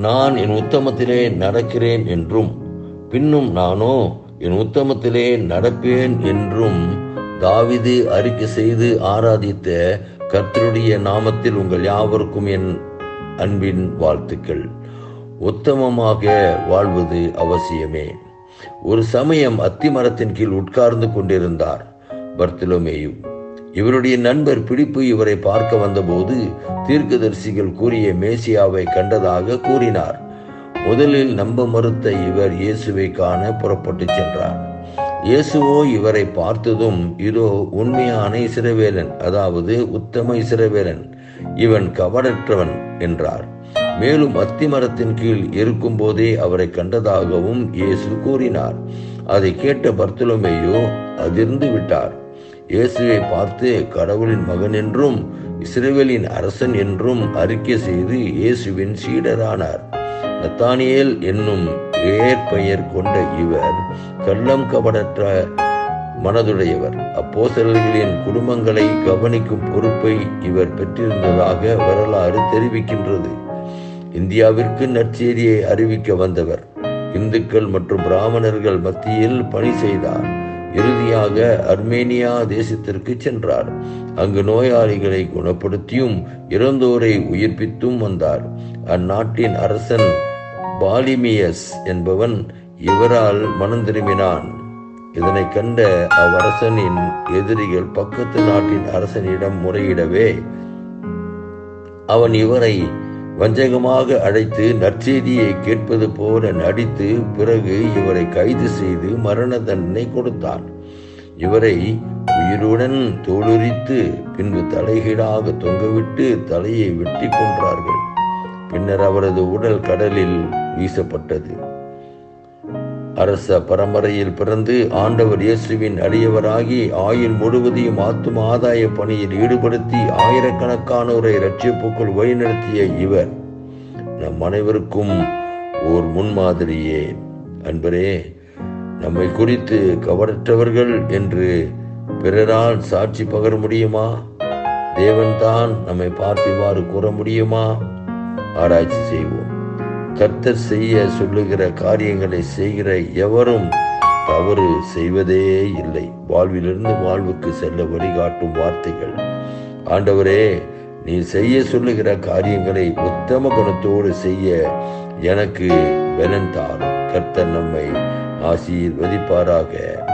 நான் என் உத்தமத்திலே நடக்கிறேன் என்றும் பின்னும் நானோ என் உத்தமத்திலே நடப்பேன் என்றும் தாவிது அறிக்கை செய்து ஆராதித்த கர்த்தருடைய நாமத்தில் உங்கள் யாவருக்கும் என் அன்பின் வாழ்த்துக்கள். உத்தமமாக வாழ்வது அவசியமே. ஒரு சமயம் அத்திமரத்தின் கீழ் உட்கார்ந்து கொண்டிருந்தார் பர்த்தலோமேயு இவருடைய நண்பர் பிடிப்பு இவரை பார்க்க வந்தபோது தீர்க்கதரிசிகள் கூறிய மேசியாவை கண்டதாக கூறினார். முதலில் நம்ப மறுத்த இவர் இயேசுவை காண புறப்பட்டு சென்றார். இயேசுவோ இவரை பார்த்ததும் இதோ உண்மையான இசிறவேலன் அதாவது உத்தம இசிறவேலன் இவன் கவடற்றவன் என்றார். மேலும் அத்திமரத்தின் கீழ் இருக்கும் போதே அவரை கண்டதாகவும் இயேசு கூறினார். அதை கேட்ட பர்த்தலமேயோ அதிர்ந்து விட்டார். இயேசுவை பார்த்து கடவுளின் மகன் என்றும் இஸ்ரேவேலின் அரசன் என்றும் அறிக்கை செய்து இயேசுவின் சீடரானார். நத்தானியேல் என்னும் ஏற்பெயர் கொண்ட இவர் கள்ளம் கபடற்ற மனதுடையவர். அப்போசல்களின் குடும்பங்களை கவனிக்கும் பொறுப்பை இவர் பெற்றிருந்ததாக வரலாறு தெரிவிக்கின்றது. இந்தியாவிற்கு நற்செய்தியை அறிவிக்க வந்தவர். இந்துக்கள் மற்றும் பிராமணர்கள் மத்தியில் பணி செய்தார். இறுதியாக அர்மேனியா தேசத்திற்கு சென்றார். அங்கு நோயாளிகளை குணப்படுத்தியும் இறந்தோரை உயிர்ப்பித்தும் வந்தார். அந்நாட்டின் அரசன் பாலிமியஸ் என்பவன் இவரால் மனம் திரும்பினான். இதனை கண்ட அவ்வரசனின் எதிரிகள் பக்கத்து நாட்டின் அரசனிடம் முறையிடவே அவன் இவரை வஞ்சகமாக அழைத்து நற்செய்தியை கேட்பது போல நடித்து பிறகு இவரை கைது செய்து மரண தண்டனை கொடுத்தார். இவரை உயிருடன் தோலுரித்து பின்பு தலைகீழாக தொங்கவிட்டு தலையை வெட்டி கொன்றார்கள். பின்னர் அவரது உடல் கடலில் வீசப்பட்டது. அரச பரம்பரையில் பிறந்து ஆண்டவர் இயேசுவின் அடியவராகி ஆயுள் முழுவதையும் ஆத்தும ஆதாய பணியில் ஈடுபடுத்தி ஆயிரக்கணக்கானோரை இரட்சிப்புக்குள் வழிநடத்திய இவர் நம் அனைவருக்கும் ஓர் முன்மாதிரியே. அன்பரே நம்மை குறித்து கவரற்றவர்கள் என்று பிறரால் சாட்சி பகர முடியுமா? தேவன்தான் நம்மை பார்த்து இவ்வாறு கூற முடியுமா? ஆராய்ச்சி செய்வோம். கர்த்தர் செய்ய சொல்லுகிற காரியங்களை செய்கிற எவரும் தவறு செய்வதே இல்லை. வாழ்விலிருந்து வாழ்வுக்கு செல்ல வழிகாட்டும் வார்த்தைகள். ஆண்டவரே நீ செய்ய சொல்லுகிற காரியங்களை உத்தம குணத்தோடு செய்ய எனக்கு பலன் தாரும். கர்த்தர் நம்மை ஆசீர்வதிப்பாராக.